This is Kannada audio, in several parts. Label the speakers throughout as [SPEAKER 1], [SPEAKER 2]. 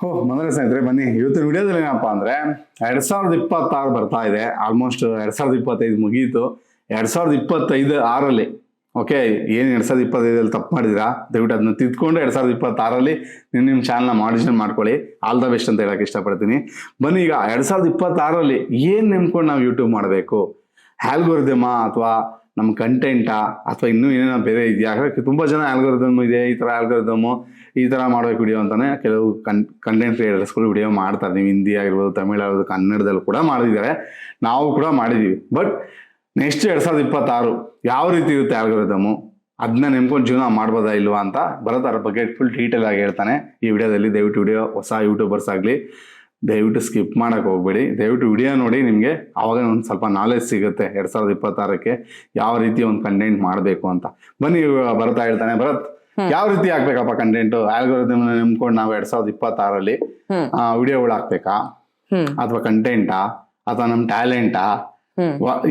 [SPEAKER 1] ಹೋ ಮಂದ್ರೆ ಸ್ನೇಹಿತರೆ, ಬನ್ನಿ. ಇವತ್ತಿನ ವಿಡಿಯೋದಲ್ಲಿ ಏನಪ್ಪ ಅಂದ್ರೆ, ಎರಡ್ ಸಾವಿರದ ಇಪ್ಪತ್ತಾರು ಬರ್ತಾ ಇದೆ. ಆಲ್ಮೋಸ್ಟ್ ಎರಡ್ ಸಾವಿರದ ಇಪ್ಪತ್ತೈದು ಮುಗೀತು. ಎರಡ್ ಸಾವಿರದ ಇಪ್ಪತ್ತೈದು ಆರಲ್ಲಿ ಓಕೆ ಏನು ಎರಡ್ ಸಾವಿರದ ಇಪ್ಪತ್ತೈದಲ್ಲಿ ತಪ್ಪು ಮಾಡಿದಿರಾ? ದಯವಿಟ್ಟು ಅದನ್ನ ತಿದ್ಕೊಂಡು ಎರಡ್ ಸಾವಿರದ ಇಪ್ಪತ್ತಾರಲ್ಲಿ ನೀವು ನಿಮ್ಮ ಚಾನಲ್ನ ಮಾಡಿಷನ್ ಮಾಡ್ಕೊಳ್ಳಿ. ಆಲ್ ದ ಬೆಸ್ಟ್ ಅಂತ ಹೇಳಕ್ ಇಷ್ಟಪಡ್ತೀನಿ. ಬನ್ನಿ ಈಗ, ಎರಡ್ ಸಾವಿರದ ಇಪ್ಪತ್ತಾರಲ್ಲಿ ಏನು ನೆಮ್ಕೊಂಡು ನಾವು ಯೂಟ್ಯೂಬ್ ಮಾಡಬೇಕು? ಆಲ್ಗೋರಿದಮ ಅಥವಾ ನಮ್ಮ ಕಂಟೆಂಟಾ ಅಥವಾ ಇನ್ನೂ ಏನೇನೋ ಬೇರೆ ಇದೆಯಾ? ಯಾಕಂದರೆ ತುಂಬ ಜನ ಆಲ್ಗೋರಿದಮ್ ಇದೆ, ಈ ಥರ ಆಲ್ಗೋರಿದಮು ಈ ಥರ ಮಾಡಬೇಕು ವಿಡಿಯೋ ಅಂತಾನೆ ಕೆಲವು ಕನ್ ಕಂಟೆಂಟ್ ಕ್ರಿಯೇಟರ್ಸ್ಗಳು ವಿಡಿಯೋ ಮಾಡ್ತಾರೆ. ನೀವು ಹಿಂದಿ ಆಗಿರ್ಬೋದು, ತಮಿಳು ಆಗಿರ್ಬೋದು, ಕನ್ನಡದಲ್ಲಿ ಕೂಡ ಮಾಡಿದ್ದಾರೆ ನಾವು ಕೂಡ ಮಾಡಿದ್ದೀವಿ ಬಟ್ ನೆಕ್ಸ್ಟ್ ಎರಡು ಸಾವಿರದ ಇಪ್ಪತ್ತಾರು ಯಾವ ರೀತಿ ಇರುತ್ತೆ ಆಲ್ಗೋರಿದಮು ಅದನ್ನ ನೆಮ್ಕೊಂಡು ಜೀವನ ಮಾಡ್ಬೋದಾ ಇಲ್ವಾ ಅಂತ ಭರತ್ ಬಗ್ಗೆ ಫುಲ್ ಡೀಟೇಲ್ ಆಗಿ ಹೇಳ್ತಾನೆ ಈ ವಿಡಿಯೋದಲ್ಲಿ ದಯವಿಟ್ಟು ವಿಡಿಯೋ ಹೊಸ ಯೂಟ್ಯೂಬರ್ಸ್ ಆಗಲಿ ದಯವಿಟ್ಟು ಸ್ಕಿಪ್ ಮಾಡೋಕ್ಕೆ ಹೋಗ್ಬೇಡಿ. ದಯವಿಟ್ಟು ವಿಡಿಯೋ ನೋಡಿ ನಿಮಗೆ ಅವಾಗ ಒಂದು ಸ್ವಲ್ಪ ನಾಲೆಜ್ ಸಿಗುತ್ತೆ ಎರಡ್ ಸಾವಿರದ ಇಪ್ಪತ್ತಾರಕ್ಕೆ ಯಾವ ರೀತಿ ಒಂದು ಕಂಟೆಂಟ್ ಮಾಡಬೇಕು ಅಂತ. ಬನ್ನಿ ಬರ್ತಾ ಇರ್ತಾನೆ ಹೇಳ್ತಾನೆ ಭರತ್ ಯಾವ ರೀತಿ ಹಾಕ್ಬೇಕಪ್ಪ ಕಂಟೆಂಟ್ ಆಲ್ಗೋರಿದಮ್ ನೆಮ್ಕೊಂಡು ನಾವು ಎರಡ್ ಸಾವಿರದ ಇಪ್ಪತ್ತಾರಲ್ಲಿ ವಿಡಿಯೋಗಳು ಹಾಕ್ಬೇಕಾ? ಅಥವಾ ಕಂಟೆಂಟಾ ಅಥವಾ ನಮ್ಮ ಟ್ಯಾಲೆಂಟಾ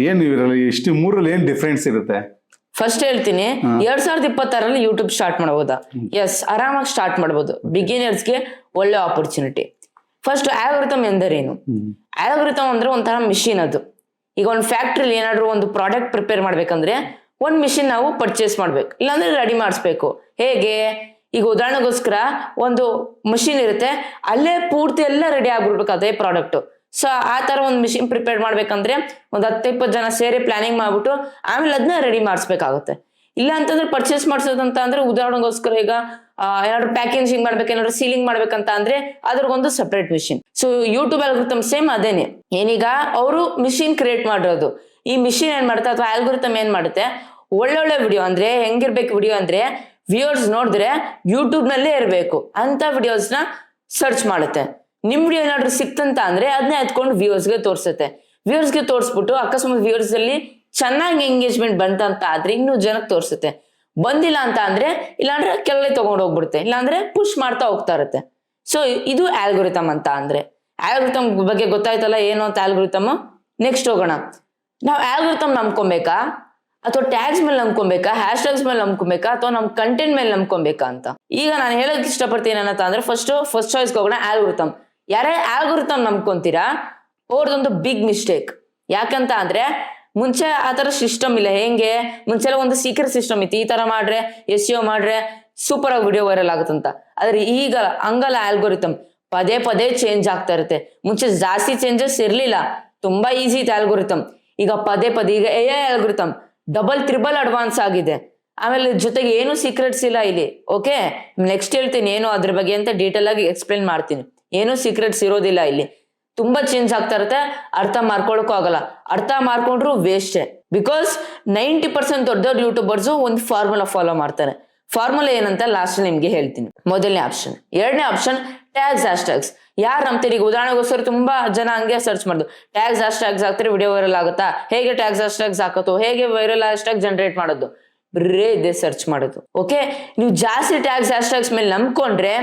[SPEAKER 1] ಏನ್ ಇರಲಿ ಇಷ್ಟು ಮೂರಲ್ಲಿ ಏನ್ ಡಿಫ್ರೆನ್ಸ್ ಇರುತ್ತೆ?
[SPEAKER 2] ಫಸ್ಟ್ ಹೇಳ್ತೀನಿ ಎರಡ್ ಸಾವಿರದ ಇಪ್ಪತ್ತಾರಲ್ಲಿ ಯೂಟ್ಯೂಬ್ ಸ್ಟಾರ್ಟ್ ಮಾಡಬಹುದಾ ಎಸ್ ಆರಾಮಾಗಿ ಸ್ಟಾರ್ಟ್ ಮಾಡಬಹುದು ಬಿಗಿನರ್ಸ್ಗೆ ಒಳ್ಳೆ ಆಪರ್ಚುನಿಟಿ ಫಸ್ಟ್ ಆಲ್ಗೊರಿಥಮ್ ಎಂದರೇನು? ಆಲ್ಗೊರಿಥಮ್ ಅಂದ್ರೆ ಒಂಥರ ಮಿಷಿನ್ ಅದು. ಈಗ ಒಂದು ಫ್ಯಾಕ್ಟ್ರಿಲಿ ಏನಾದ್ರು ಒಂದು ಪ್ರಾಡಕ್ಟ್ ಪ್ರಿಪೇರ್ ಮಾಡ್ಬೇಕಂದ್ರೆ ಒಂದ್ ಮಿಷಿನ್ ನಾವು ಪರ್ಚೇಸ್ ಮಾಡ್ಬೇಕು. ಇಲ್ಲಾಂದ್ರೆ ರೆಡಿ ಮಾಡಿಸ್ಬೇಕು. ಹೇಗೆ? ಈಗ ಉದಾಹರಣೆಗೋಸ್ಕರ ಒಂದು ಮಷಿನ್ ಇರುತ್ತೆ ಅಲ್ಲೇ ಪೂರ್ತಿ ಎಲ್ಲ ರೆಡಿ ಆಗ್ಬಿಡ್ಬೇಕು ಅದೇ ಪ್ರಾಡಕ್ಟ್ ಸೊ ಆ ತರ ಒಂದು ಮಿಷಿನ್ ಪ್ರಿಪೇರ್ ಮಾಡ್ಬೇಕಂದ್ರೆ ಒಂದ್ ಹತ್ತು ಇಪ್ಪತ್ತು ಜನ ಸೇರಿ ಪ್ಲಾನಿಂಗ್ ಮಾಡ್ಬಿಟ್ಟು ಆಮೇಲೆ ಅದನ್ನ ರೆಡಿ ಮಾಡಿಸ್ಬೇಕಾಗುತ್ತೆ. ಇಲ್ಲ ಅಂತಂದ್ರೆ ಪರ್ಚೇಸ್ ಮಾಡಿಸೋದಂತ ಅಂದ್ರೆ ಉದಾಹರಣೆಗೋಸ್ಕರ ಈಗ ಏನಾದ್ರು ಪ್ಯಾಕೇಜಿಂಗ್ ಮಾಡ್ಬೇಕು, ಏನಾದ್ರು ಸೀಲಿಂಗ್ ಮಾಡ್ಬೇಕಂತ ಅಂದ್ರೆ ಅದ್ರಗೊಂದು separate machine so YouTube algorithm same ಅದೇನೆ. ಏನೀಗ ಅವರು ಮಿಷಿನ್ ಕ್ರಿಯೇಟ್ ಮಾಡಿರೋದು. ಈ ಮಿಷಿನ್ ಏನ್ ಮಾಡುತ್ತೆ ಅಥವಾ ಆಲ್ಗೊರಿಥಮ್ ಏನ್ ಮಾಡುತ್ತೆ? ಒಳ್ಳೊಳ್ಳೆ ವಿಡಿಯೋ ಅಂದ್ರೆ, ಹೆಂಗಿರ್ಬೇಕು ವಿಡಿಯೋ ಅಂದ್ರೆ ವ್ಯೂವರ್ಸ್ ನೋಡಿದ್ರೆ ಯೂಟ್ಯೂಬ್ ನಲ್ಲೇ ಇರಬೇಕು. ಅಂತ ವಿಡಿಯೋಸ್ನ ಸರ್ಚ್ ಮಾಡುತ್ತೆ. ನಿಮ್ ವಿಡಿಯೋ ಏನಾದ್ರು ಸಿಕ್ತಂತ ಅಂದ್ರೆ ಅದನ್ನೇ ಎತ್ಕೊಂಡು ವ್ಯೂವರ್ಸ್ಗೆ ತೋರಿಸುತ್ತೆ. ವ್ಯೂವರ್ಸ್ಗೆ ತೋರಿಸ್ಬಿಟ್ಟು ಅಕಸ್ಮಾತ್ ವ್ಯೂವರ್ಸ್ ಅಲ್ಲಿ ಚೆನ್ನಾಗಿ ಎಂಗೇಜ್ಮೆಂಟ್ ಬಂತಂತ ಆದ್ರೆ ಇನ್ನೂ ಜನಕ್ಕೆ ತೋರಿಸುತ್ತೆ. ಬಂದಿಲ್ಲ ಅಂತ ಅಂದ್ರೆ, ಇಲ್ಲಾಂದ್ರೆ ಕೆಳಗೆ ತಗೊಂಡು ಹೋಗ್ಬಿಡುತ್ತೆ, ಇಲ್ಲಾಂದ್ರೆ ಪುಷ್ ಮಾಡ್ತಾ ಹೋಗ್ತಾ ಇರುತ್ತೆ. ಸೊ ಇದು ಆಲ್ಗೊರಿತಮ್ ಅಂತ ಅಂದ್ರೆ. ಆಲ್ಗೊರಿತಮ್ ಬಗ್ಗೆ ಗೊತ್ತಾಯ್ತಲ್ಲ ಏನು ಅಂತ ಆಲ್ಗೊರಿತಮ್ ನೆಕ್ಸ್ಟ್ ಹೋಗೋಣ. ನಾವು ಆಲ್ಗೊರಿತಮ್ ನಂಬ್ಕೊಬೇಕಾ? ಅಥವಾ ಟ್ಯಾಗ್ಸ್ ಮೇಲೆ ನಂಬ್ಕೊಬೇಕಾ? ಹ್ಯಾಶ್ ಟ್ಯಾಗ್ಸ್ ಮೇಲೆ ನಂಬ್ಕೊಬೇಕಾ? ಅಥವಾ ನಮ್ ಕಂಟೆಂಟ್ ಮೇಲೆ ನಂಬ್ಕೊಬೇಕಾ ಅಂತ. ಈಗ ನಾನು ಹೇಳೋಕೆ ಇಷ್ಟಪಡ್ತೀನಿ ಏನಂತ ಅಂದ್ರೆ ಫಸ್ಟ್ ಫಸ್ಟ್ ಚಾಯ್ಸ್ ಹೋಗೋಣ ಆಲ್ಗೊರಿತಮ್ ಯಾರೇ ಆಲ್ಗೊರಿತಮ್ ನಂಬ್ಕೊಂತೀರಾ ಅವ್ರದೊಂದು ಬಿಗ್ ಮಿಸ್ಟೇಕ್ ಯಾಕಂತ ಅಂದ್ರೆ ಮುಂಚೆ ಆ ತರ ಸಿಸ್ಟಮ್ ಇಲ್ಲ. ಹೆಂಗೆ? ಮುಂಚೆ ಒಂದು ಸೀಕ್ರೆಟ್ ಸಿಸ್ಟಮ್ ಇತ್ತು. ಈ ತರ ಮಾಡ್ರೆ ಎಸ್ ಮಾಡ್ರೆ ಸೂಪರ್ ಆಗಿ ವಿಡಿಯೋ ವೈರಲ್ ಆಗುತ್ತಂತ ಆದ್ರೆ ಈಗ ಹಂಗಲ್ಲ ಆಲ್ಗೋರಿತಮ್ ಪದೇ ಪದೇ ಚೇಂಜ್ ಆಗ್ತಾ ಇರುತ್ತೆ. ಮುಂಚೆ ಜಾಸ್ತಿ ಚೇಂಜಸ್ ಇರ್ಲಿಲ್ಲ. ತುಂಬಾ ಈಸಿ ಇತ್ತು ಆಲ್ಗೋರಿತಮ್ ಈಗ ಪದೇ ಪದೇ, ಈಗ A I algorithm double triple advance ಆಗಿದೆ. ಆಮೇಲೆ ಜೊತೆಗೆ ಏನು ಸೀಕ್ರೆಟ್ಸ್ ಇಲ್ಲ ಇಲ್ಲಿ. ಓಕೆ ನೆಕ್ಸ್ಟ್ ಹೇಳ್ತೀನಿ. ಏನು ಅದ್ರ ಬಗ್ಗೆ ಅಂತ ಡೀಟೇಲ್ ಆಗಿ ಎಕ್ಸ್ಪ್ಲೇನ್ ಮಾಡ್ತೀನಿ. ಏನು ಸೀಕ್ರೆಟ್ಸ್ ಇರೋದಿಲ್ಲ ಇಲ್ಲಿ. ತುಂಬಾ ಚೇಂಜ್ ಆಗ್ತಾ ಇರುತ್ತೆ. ಅರ್ಥ ಮಾಡ್ಕೊಳಕ್ಕೂ ಆಗಲ್ಲ. ಅರ್ಥ ಮಾಡ್ಕೊಂಡ್ರು ವೇಸ್ಟೇ ಬಿಕಾಸ್ ನೈಂಟಿ ಪರ್ಸೆಂಟ್ ದೊಡ್ಡ ದೊಡ್ಡ ಯೂಟ್ಯೂಬರ್ಸ್ ಒಂದು ಫಾರ್ಮುಲಾ ಫಾಲೋ ಮಾಡ್ತಾರೆ. ಫಾರ್ಮುಲಾ ಏನಂತ ಲಾಸ್ಟ್ ನಿಮ್ಗೆ ಹೇಳ್ತೀನಿ. ಮೊದಲನೇ ಆಪ್ಷನ್ ಎರಡನೇ ಆಪ್ಷನ್ ಟ್ಯಾಗ್ಸ್ ಹ್ಯಾಶ್ ಟ್ಯಾಗ್ಸ್ ಯಾರು ನಂಬ್ತೀರಿ? ಈಗ ಉದಾಹರಣೆಗೋಸ್ಕರ ತುಂಬಾ ಜನ ಹಂಗೆ ಸರ್ಚ್ ಮಾಡುದು. ಟ್ಯಾಗ್ಸ್ ಹ್ಯಾಶ್ ಟ್ಯಾಗ್ಸ್ ಹಾಕ್ತಾರೆ ವಿಡಿಯೋ ವೈರಲ್ ಆಗುತ್ತಾ? ಹೇಗೆ ಟ್ಯಾಗ್ಸ್ ಹ್ಯಾಶ್ ಟ್ಯಾಗ್ಸ್ ಹಾಕೋದು? ಹೇಗೆ ವೈರಲ್ ಹ್ಯಾಶ್ ಟ್ಯಾಗ್ ಜನರೇಟ್ ಮಾಡೋದು? ಬರೇ ಇದೆ ಸರ್ಚ್ ಮಾಡೋದು. ಓಕೆ ನೀವು ಜಾಸ್ತಿ ಟ್ಯಾಗ್ಸ್ ಹ್ಯಾಶ್ ಟ್ಯಾಗ್ಸ್ ಮೇಲೆ ನಂಬ್ಕೊಂಡ್ರೆ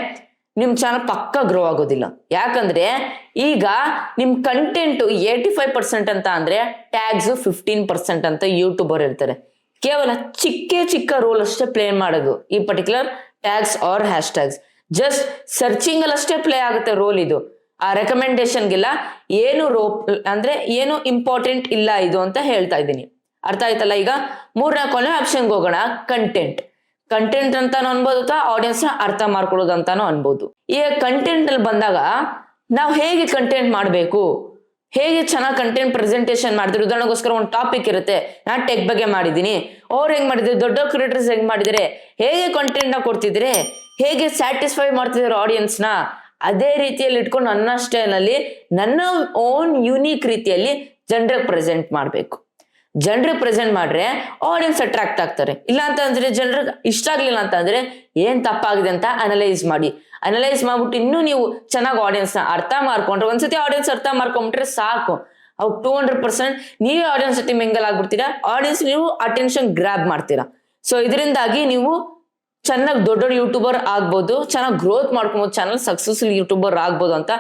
[SPEAKER 2] ನಿಮ್ ಚಾನಲ್ ಪಕ್ಕ ಗ್ರೋ ಆಗೋದಿಲ್ಲ. ಯಾಕಂದ್ರೆ ಈಗ ನಿಮ್ಮ ಕಂಟೆಂಟ್ ಏಯ್ಟಿ ಫೈವ್ ಪರ್ಸೆಂಟ್ ಅಂತ ಅಂದ್ರೆ ಟ್ಯಾಗ್ಸ್ ಫಿಫ್ಟೀನ್ ಪರ್ಸೆಂಟ್ ಅಂತ ಯೂಟ್ಯೂಬರ್ ಇರ್ತಾರೆ. ಕೇವಲ ಚಿಕ್ಕ ಚಿಕ್ಕ ರೋಲ್ ಅಷ್ಟೇ ಪ್ಲೇ ಮಾಡೋದು. ಈ particular tags or hash tags just searching ಅಲ್ಲಿ ಅಷ್ಟೇ ಪ್ಲೇ ಆಗುತ್ತೆ ರೋಲ್ ಇದು. ಆ ರೆಕಮೆಂಡೇಶನ್ಗೆಲ್ಲ ಏನು ರೋ ಅಂದ್ರೆ ಏನು ಇಂಪಾರ್ಟೆಂಟ್ ಇಲ್ಲ ಇದು ಅಂತ ಹೇಳ್ತಾ ಇದ್ದೀನಿ. ಅರ್ಥ ಆಯ್ತಲ್ಲ ಈಗ? ಮೂರನೇ ಕೊನೆ ಆಪ್ಷನ್ಗೆ ಹೋಗೋಣ ಕಂಟೆಂಟ್ ಕಂಟೆಂಟ್ ಅಂತಾನು ಅನ್ಬೋದು ಅಥವಾ ನ ಅರ್ಥ ಮಾಡ್ಕೊಳ್ಳೋದು ಅಂತಾನು ಅನ್ಬೋದು. ಈಗ ಕಂಟೆಂಟ್ ಅಲ್ಲಿ ಬಂದಾಗ, ನಾವು ಹೇಗೆ ಕಂಟೆಂಟ್ ಮಾಡಬೇಕು? ಹೇಗೆ ಚೆನ್ನಾಗಿ ಕಂಟೆಂಟ್ ಪ್ರೆಸೆಂಟೇಷನ್ ಮಾಡಿದ್ರು ಉದಾಹರಣೆಗೋಸ್ಕರ ಒಂದು ಟಾಪಿಕ್ ಇರುತ್ತೆ. ನಾನು ಟೆಕ್ ಬಗ್ಗೆ ಮಾಡಿದ್ದೀನಿ. ಅವ್ರು ಹೆಂಗ್ ಮಾಡಿದ್ರು? ದೊಡ್ಡ ಕ್ರಿಯೇಟರ್ಸ್ ಹೆಂಗ್ ಮಾಡಿದರೆ? ಹೇಗೆ ಕಂಟೆಂಟ್ನ ಕೊಡ್ತಿದ್ರೆ? ಹೇಗೆ ಸ್ಯಾಟಿಸ್ಫೈ ಮಾಡ್ತಿದ್ರು ಆಡಿಯನ್ಸ್ನ? ಅದೇ ರೀತಿಯಲ್ಲಿ ಇಟ್ಕೊಂಡು ನನ್ನ ಸ್ಟೈಲಲ್ಲಿ ನನ್ನ ಓನ್ ಯುನೀಕ್ ರೀತಿಯಲ್ಲಿ ಜನರಿಗೆ ಪ್ರೆಸೆಂಟ್ ಮಾಡಬೇಕು. ಜನರಿಗೆ ಪ್ರೆಸೆಂಟ್ ಮಾಡ್ರೆ ಆಡಿಯನ್ಸ್ ಅಟ್ರಾಕ್ಟ್ ಆಗ್ತಾರೆ. ಇಲ್ಲ ಅಂತ ಅಂದ್ರೆ ಜನರಿಗೆ ಇಷ್ಟ ಆಗ್ಲಿಲ್ಲ ಅಂತ ಅಂದ್ರೆ, ಏನ್ ತಪ್ಪಾಗಿದೆ ಅಂತ ಅನಲೈಸ್ ಮಾಡಿ. ಅನಲೈಸ್ ಮಾಡ್ಬಿಟ್ಟು ಇನ್ನೂ ನೀವು ಚೆನ್ನಾಗಿ ಆಡಿಯನ್ಸ್ನ ಅರ್ಥ ಮಾಡ್ಕೊಂಡ್ರೆ, ಒಂದ್ಸತಿ ಆಡಿಯನ್ಸ್ ಅರ್ಥ ಮಾಡ್ಕೊಂಡ್ಬಿಟ್ರೆ ಸಾಕು. ಅವು ಟೂ ಹಂಡ್ರೆಡ್ ಪರ್ಸೆಂಟ್ ನೀವೇ ಆಡಿಯನ್ಸ್ ಜೊತೆ ಮಿಂಗಲ್ ಆಗ್ಬಿಡ್ತೀರಾ? ಆಡಿಯನ್ಸ್ ನೀವು ಅಟೆನ್ಷನ್ ಗ್ರಾಬ್ ಮಾಡ್ತೀರಾ. ಸೊ ಇದರಿಂದಾಗಿ ನೀವು ಚೆನ್ನಾಗಿ ದೊಡ್ಡ ದೊಡ್ಡ ಯೂಟ್ಯೂಬರ್ ಆಗ್ಬೋದು, ಚೆನ್ನಾಗಿ ಗ್ರೋತ್ ಮಾಡ್ಕೊಬೋದು ಚಾನಲ್ ಸಕ್ಸಸ್ಫುಲ್ ಯೂಟ್ಯೂಬರ್ ಆಗ್ಬೋದು ಅಂತ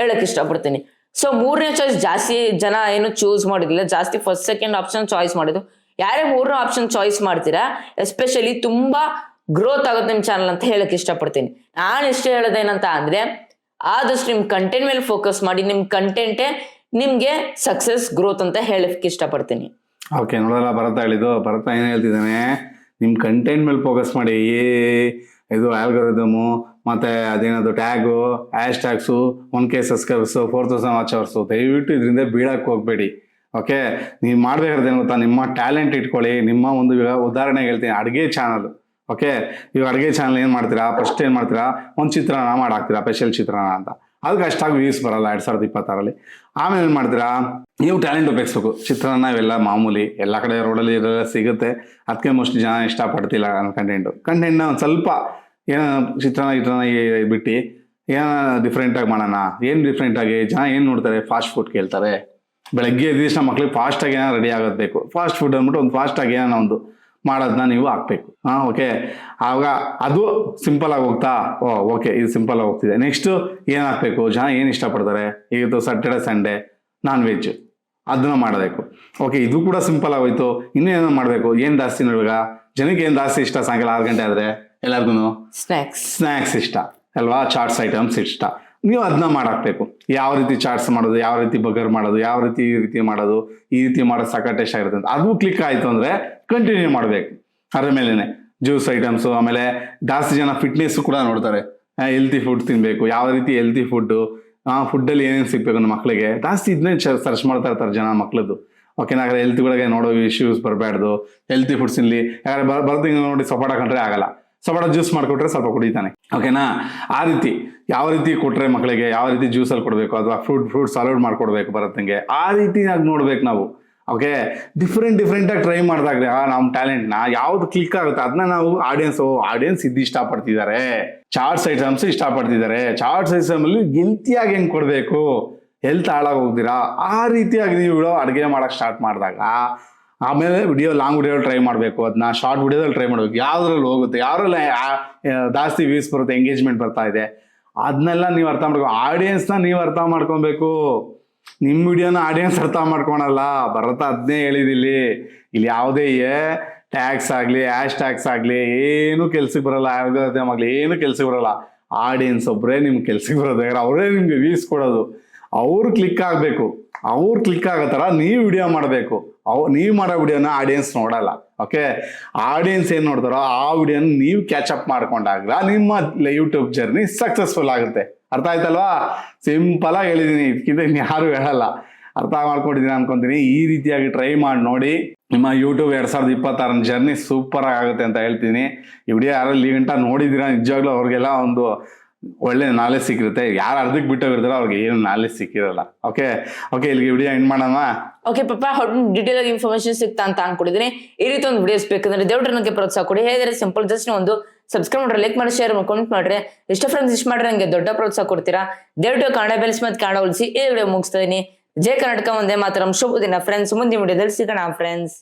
[SPEAKER 2] ಹೇಳಕ್ ಇಷ್ಟಪಡ್ತೀನಿ. ಸೊ ಮೂರನೇ ಚಾಯ್ಸ್ ಜಾಸ್ತಿ ಜನ ಏನು ಚೂಸ್ ಮಾಡಿದಿಲ್ಲ ಜಾಸ್ತಿ ಫಸ್ಟ್ ಸೆಕೆಂಡ್ ಆಪ್ಷನ್ ಚಾಯ್ಸ್ ಮಾಡಿದ್ರು ಯಾರೇ ಮೂರನೇ ಆಪ್ಷನ್ ಚಾಯ್ಸ್ ಮಾಡ್ತೀರಾ ಎಸ್ಪೆಷಲಿ ತುಂಬಾ ಗ್ರೋತ್ ಆಗುತ್ತೆ ನಿಮ್ ಚಾನಲ್ ಅಂತ ಹೇಳಕ್ ಇಷ್ಟಪಡ್ತೀನಿ. ನಾನು ಇಷ್ಟ ಹೇಳೋದೇನಂತ ಅಂದ್ರೆ, ಆದಷ್ಟು ನಿಮ್ ಕಂಟೆಂಟ್ ಮೇಲೆ ಫೋಕಸ್ ಮಾಡಿ, ನಿಮ್ ಕಂಟೆಂಟೇ ನಿಮ್ಗೆ ಸಕ್ಸಸ್ ಗ್ರೋತ್ ಅಂತ ಹೇಳಕ್ ಇಷ್ಟಪಡ್ತೀನಿ.
[SPEAKER 1] ಓಕೆ ನೋಡಲ್ಲ ಭರತ ಹೇಳಿದ್ದು. ಭರತ ಏನ್ ಹೇಳ್ತಿದ್ದಾನೆ? ನಿಮ್ ಕಂಟೆಂಟ್ ಮೇಲೆ ಫೋಕಸ್ ಮಾಡಿ. ಇದು ಆಲ್ಗೊರಿದಮು ಮತ್ತೆ ಅದೇನದು tag hash tags one K subscribers four thousand watch hours ದಯವಿಟ್ಟು ಇದರಿಂದ ಬೀಳಕ್ಕೆ ಹೋಗಬೇಡಿ. ಓಕೆ ನೀವು ಮಾಡಬೇಕಾದ್ರೆ ಏನು ಗೊತ್ತಾ? ನಿಮ್ಮ ಟ್ಯಾಲೆಂಟ್ ಇಟ್ಕೊಳ್ಳಿ, ನಿಮ್ಮ ಒಂದು ವಿಳ ಉದಾಹರಣೆಗೆ ಹೇಳ್ತೀನಿ, ಅಡುಗೆ ಚಾನಲ್ ಓಕೆ ಇವಾಗ ಅಡುಗೆ ಚಾನಲ್ ಏನು ಮಾಡ್ತೀರಾ? ಫಸ್ಟ್ ಏನು ಮಾಡ್ತೀರಾ? ಒಂದು ಚಿತ್ರಾನ್ನ ಮಾಡಾಕ್ತೀರಾ? ಸ್ಪೆಷಲ್ ಚಿತ್ರಾನ್ನ ಅಂತ. ಅದಕ್ಕೆ ಅಷ್ಟಾಗಿ ವ್ಯೂಸ್ ಬರಲ್ಲ ಎರಡು ಸಾವಿರದ ಇಪ್ಪತ್ತಾರಲ್ಲಿ. ಆಮೇಲೆ ಏನು ಮಾಡ್ತೀರಾ? ನೀವು ಟ್ಯಾಲೆಂಟ್ ಉಪಯೋಗಿಸ್ಬೇಕು ಚಿತ್ರಾನ್ನ ಇವೆಲ್ಲ ಮಾಮೂಲಿ, ಎಲ್ಲ ಕಡೆ ರೋಡಲ್ಲಿ ಇರೋಲ್ಲ ಸಿಗುತ್ತೆ. ಅದಕ್ಕೆ ಮೋಸ್ಟ್ ಜನ ಇಷ್ಟಪಡ್ತಿಲ್ಲ ನನ್ನ ಕಂಟೆಂಟು ಕಂಟೆಂಟ್ನ ಒಂದು ಸ್ವಲ್ಪ ಏನೋ ಚಿತ್ರಾನ್ನ ಚಿತ್ರಾನ್ನ ಬಿಟ್ಟು ಏನೋ ಡಿಫ್ರೆಂಟಾಗಿ ಮಾಡೋಣ? ಏನು ಡಿಫ್ರೆಂಟಾಗಿ ಜನ ಏನು ನೋಡ್ತಾರೆ? ಫಾಸ್ಟ್ ಫುಡ್ ಕೇಳ್ತಾರೆ. ಬೆಳಗ್ಗೆ ದಿವಸ ಮಕ್ಳಿಗೆ ಫಾಸ್ಟಾಗಿ ಏನೋ ರೆಡಿ ಆಗೋದು ಫಾಸ್ಟ್ ಫುಡ್ ಅಂದ್ಬಿಟ್ಟು ಒಂದು ಫಾಸ್ಟಾಗಿ ಏನೋ ಒಂದು ಮಾಡೋದನ್ನ ನೀವು ಹಾಕ್ಬೇಕು. ಹಾಂ ಓಕೆ ಆವಾಗ ಅದು ಸಿಂಪಲ್ ಆಗಿ ಹೋಗ್ತಾ? ಓ ಓಕೆ ಇದು ಸಿಂಪಲ್ ಆಗಿ ಹೋಗ್ತಿದೆ. ನೆಕ್ಸ್ಟ್ ಏನು ಹಾಕ್ಬೇಕು? ಜನ ಏನು ಇಷ್ಟಪಡ್ತಾರೆ? ಇವತ್ತು ಸಟರ್ಡೆ ಸಂಡೇ ನಾನ್ ವೆಜ್ ಅದನ್ನ ಮಾಡಬೇಕು. ಓಕೆ ಇದು ಕೂಡ ಸಿಂಪಲ್ ಆಗೋಯ್ತು ಏನೋ ಮಾಡಬೇಕು? ಏನು ಜಾಸ್ತಿ ನೋಡುವಾಗ ಜನಕ್ಕೆ ಏನು ಜಾಸ್ತಿ ಇಷ್ಟ? ಸಾಯಂಕಾಲ ಆರು ಗಂಟೆ ಆದರೆ? ಎಲ್ಲರಿಗೂ
[SPEAKER 2] ಸ್ನ್ಯಾಕ್ಸ್
[SPEAKER 1] ಸ್ನ್ಯಾಕ್ಸ್ ಇಷ್ಟ. ಅಲ್ವಾ? ಚಾಟ್ಸ್ ಐಟಮ್ಸ್ ಇಷ್ಟ. ನೀವು ಅದನ್ನ ಮಾಡಾಕ್ಬೇಕು. ಯಾವ ರೀತಿ ಚಾಟ್ಸ್ ಮಾಡೋದು ಯಾವ ರೀತಿ ಬಗರ್ ಮಾಡೋದು ಯಾವ ರೀತಿ ಈ ರೀತಿ ಮಾಡೋದು ಈ ರೀತಿ ಮಾಡೋದು ಸಖತ್ ಟೇಸ್ಟ್ ಆಗಿರುತ್ತೆ ಅಂತ. ಅದು ಕ್ಲಿಕ್ ಆಯಿತು ಅಂದರೆ ಕಂಟಿನ್ಯೂ ಮಾಡಬೇಕು. ಅದ್ರ ಮೇಲೇನೆ ಜ್ಯೂಸ್ ಐಟಮ್ಸು ಆಮೇಲೆ ಜಾಸ್ತಿ ಜನ ಫಿಟ್ನೆಸ್ ಕೂಡ ನೋಡ್ತಾರೆ. ಹೆಲ್ತಿ ಫುಡ್ ತಿನ್ನಬೇಕು ಯಾವ ರೀತಿ ಹೆಲ್ತಿ ಫುಡ್ಡು ಆ ಫುಡ್ಡಲ್ಲಿ ಏನೇನು ಸಿಗಬೇಕು ನಮ್ಮ ಮಕ್ಕಳಿಗೆ ಜಾಸ್ತಿ ಇದನ್ನೇ ಸರ್ಚ್ ಮಾಡ್ತಾ ಇರ್ತಾರೆ ಜನ ಮಕ್ಳದ್ದು. ಓಕೆ ನಾಗರೆ ಹೆಲ್ತ್ ಒಳಗೆ ನೋಡೋ ಇಶ್ಯೂಸ್ ಬರಬಾರ್ದು ಹೆಲ್ತಿ ಫುಡ್ಸ್ ಇಲ್ಲಿ ಯಾಕಂದ್ರೆ ಬರ್ ಬರ್ತೀನಿ ನೋಡಿ ಸಪೋರ್ಟ್ ಹಾಕೊಂಡ್ರೆ ಆಗಲ್ಲ. ಸಪೋಟ ಜ್ಯೂಸ್ ಮಾಡಿಕೊಟ್ರೆ ಸ್ವಲ್ಪ ಕುಡಿತಾನೆ. ಓಕೆನಾ ಆ ರೀತಿ, ಯಾವ ರೀತಿ ಕೊಟ್ರೆ ಮಕ್ಕಳಿಗೆ ಯಾವ ರೀತಿ ಜ್ಯೂಸಲ್ಲಿ ಕೊಡಬೇಕು ಅಥವಾ ಫ್ರೂಟ್ ಫ್ರೂಟ್ ಸಾಲಡ್ ಮಾಡ್ಕೊಡ್ಬೇಕು ಬರತ್ತಂಗೆ, ಆ ರೀತಿಯಾಗಿ ನೋಡ್ಬೇಕು ನಾವು. ಓಕೆ ಡಿಫ್ರೆಂಟ್ ಡಿಫ್ರೆಂಟಾಗಿ ಟ್ರೈ ಮಾಡಿದಾಗ ನಮ್ಮ ಟ್ಯಾಲೆಂಟ್ನ ಯಾವ್ದು ಕ್ಲಿಕ್ ಆಗುತ್ತೆ ಅದನ್ನ ನಾವು ಆಡಿಯನ್ಸ್ ಆಡಿಯನ್ಸ್ ಇದ್ದು ಇಷ್ಟಪಡ್ತಿದ್ದಾರೆ ಚಾರ್ಟ್ಸ್ ಐಟಮ್ಸ್ ಇಷ್ಟಪಡ್ತಿದ್ದಾರೆ ಚಾರ್ಟ್ಸ್ ಐಟಮಲ್ಲಿ ಗಿಂತಿಯಾಗಿ ಹೆಂಗೆ ಕೊಡಬೇಕು? ಹೆಲ್ತ್ ಹಾಳಾಗಿ ಹೋಗ್ತೀರಾ ಆ ರೀತಿಯಾಗಿ ನೀವು ಅಡುಗೆ ಮಾಡೋಕ್ಕೆ ಸ್ಟಾರ್ಟ್ ಮಾಡಿದಾಗ ಆಮೇಲೆ ವಿಡಿಯೋ ಲಾಂಗ್ ವಿಡಿಯೋ ಟ್ರೈ ಮಾಡಬೇಕು. ಅದನ್ನ ಶಾರ್ಟ್ ವಿಡಿಯೋದಲ್ಲಿ ಟ್ರೈ ಮಾಡಬೇಕು. ಯಾವ್ದ್ರಲ್ಲಿ ಹೋಗುತ್ತೆ. ಆ- ಜಾಸ್ತಿ ವ್ಯೂಸ್ ಬರುತ್ತೆ ಎಂಗೇಜ್ಮೆಂಟ್ ಬರ್ತಾ ಇದೆ. ಅದನ್ನೆಲ್ಲ ನೀವು ಅರ್ಥ ಮಾಡ್ಕೊ ಆಡಿಯನ್ಸ್ನ ನೀವು ಅರ್ಥ ಮಾಡ್ಕೊಬೇಕು. ನಿಮ್ಮ ವಿಡಿಯೋನ ಆಡಿಯನ್ಸ್ ಅರ್ಥ ಮಾಡ್ಕೊಳಲ್ಲ. ಬರತ್ತ ಅದನ್ನೇ ಹೇಳಿದಿಲ್ಲಿ ಇಲ್ಲಿ. ಯಾವುದೇ ಟ್ಯಾಕ್ಸ್ ಆಗಲಿ ಆ್ಯಶ್ ಟ್ಯಾಕ್ಸ್ ಆಗಲಿ, ಏನು ಕೆಲ್ಸಕ್ಕೆ ಬರಲ್ಲ. ಯಾವುದೇ ಆಗಲಿ, ಏನು ಕೆಲ್ಸಕ್ಕೆ ಬರಲ್ಲ. ಆಡಿಯನ್ಸ್ ಒಬ್ಬರೇ ನಿಮ್ಗೆ ಕೆಲ್ಸಕ್ಕೆ ಬರೋದು. ಯಾಕಂದ್ರೆ ಅವರೇ ನಿಮಗೆ ವೀಸ್ ಕೊಡೋದು. ಅವ್ರು ಕ್ಲಿಕ್ ಆಗಬೇಕು. ಅವ್ರು ಕ್ಲಿಕ್ ಆಗೋ ಥರ ನೀವು ವಿಡಿಯೋ ಮಾಡಬೇಕು. ಅವ್ ನೀವು ಮಾಡೋ ವಿಡಿಯೋನ ಆಡಿಯನ್ಸ್ ನೋಡಲ್ಲ ಓಕೆ ಆಡಿಯನ್ಸ್ ಏನು ನೋಡ್ತಾರೋ ಆ ವಿಡಿಯೋನ ನೀವು ಕ್ಯಾಚ್ ಅಪ್ ಮಾಡ್ಕೊಂಡಾಗ ನಿಮ್ಮ ಯೂಟ್ಯೂಬ್ ಜರ್ನಿ ಸಕ್ಸಸ್ಫುಲ್ ಆಗುತ್ತೆ. ಅರ್ಥ ಆಯ್ತಲ್ವಾ? ಸಿಂಪಲ್ ಆಗಿ ಹೇಳಿದ್ದೀನಿ ಇದಕ್ಕಿಂತ ಯಾರು ಹೇಳಲ್ಲ. ಅರ್ಥ ಮಾಡ್ಕೊಂಡಿದ್ದೀನಿ ಅನ್ಕೊಂತೀನಿ. ಈ ರೀತಿಯಾಗಿ ಟ್ರೈ ಮಾಡಿ ನೋಡಿ, ನಿಮ್ಮ ಯೂಟ್ಯೂಬ್ ಎರಡ್ ಸಾವಿರದ ಇಪ್ಪತ್ತಾರನ ಜರ್ನಿ ಸೂಪರ್ ಆಗುತ್ತೆ ಅಂತ ಹೇಳ್ತೀನಿ. ಈ ವಿಡಿಯೋ ನೋಡಿದಿರ ಗಂಟ ನೋಡಿದ್ದೀರಾ, ನಿಜವಾಗ್ಲೂ ಅವ್ರಿಗೆಲ್ಲ ಒಂದು ಒಳ್ಳೆ ನಾಲೆಜ್ ಸಿಕ್ಕಿರುತ್ತೆ. ಯಾರು ಅರ್ಧಕ್ಕೆ ಬಿಟ್ಟೋಗಿರ್ತಾರೋ ಅವ್ರಿಗೆ ಏನು ನಾಲೆಜ್ ಸಿಕ್ಕಿರಲ್ಲ. ಓಕೆ ಓಕೆ ಇಲ್ಲಿಗೆ ವಿಡಿಯೋ ಎಂಡ್ ಮಾಡೋಣ?
[SPEAKER 2] ಓಕೆ ಪಾಪ ಡೀಟೇಲ್ ಆಗಿ ಇನ್ಫಾರ್ಮೇಶನ್ ಸಿಗ್ತಾ ಅಂತ ಅನ್ಕೊಂಡಿದ್ದೀನಿ ಈ ರೀತಿ ಒಂದು ವಿಡಿಯೋಸ್ ಬೇಕಂದ್ರೆ ದೇವ್ರ ನನಗೆ ಪ್ರೋತ್ಸಾಹ ಕೊಡಿ. ಹೇಳಿದ್ರೆ ಸಿಂಪಲ್ ಜಸ್ಟ್ ಒಂದು ಸಬ್ಸ್ಕ್ರೈಬ್ ಮಾಡ್ರಿ ಲೈಕ್ ಮಾಡಿ ಶೇರ್ ಮಾಡಿ ಕಾಮೆಂಟ್ ಮಾಡ್ರಿ. ಇಷ್ಟ ಫ್ರೆಂಡ್ಸ್ ಇಷ್ಟ ಮಾಡ್ರಿ ನಂಗೆ ದೊಡ್ಡ ಪ್ರೋತ್ಸಾಹ ಕೊಡ್ತೀರಾ? ದೇವ್ರ ಕನ್ನಡ ಬೆಲ್ಸ್ ಮತ್ತೆ ಕನ್ನಡ ಉಳಿಸಿ ಈ ವಿಡಿಯೋ ಮುಗಿಸ್ತಾ ಇದೀನಿ. ಜೈ ಕರ್ನಾಟಕ ಒಂದೇ ಮಾತ್ರ. ಶುಭ ದಿನ ಫ್ರೆಂಡ್ಸ್ ಮುಂದಿನ ವಿಡಿಯೋದಲ್ಲಿ ಸಿಗೋಣ ಫ್ರೆಂಡ್ಸ್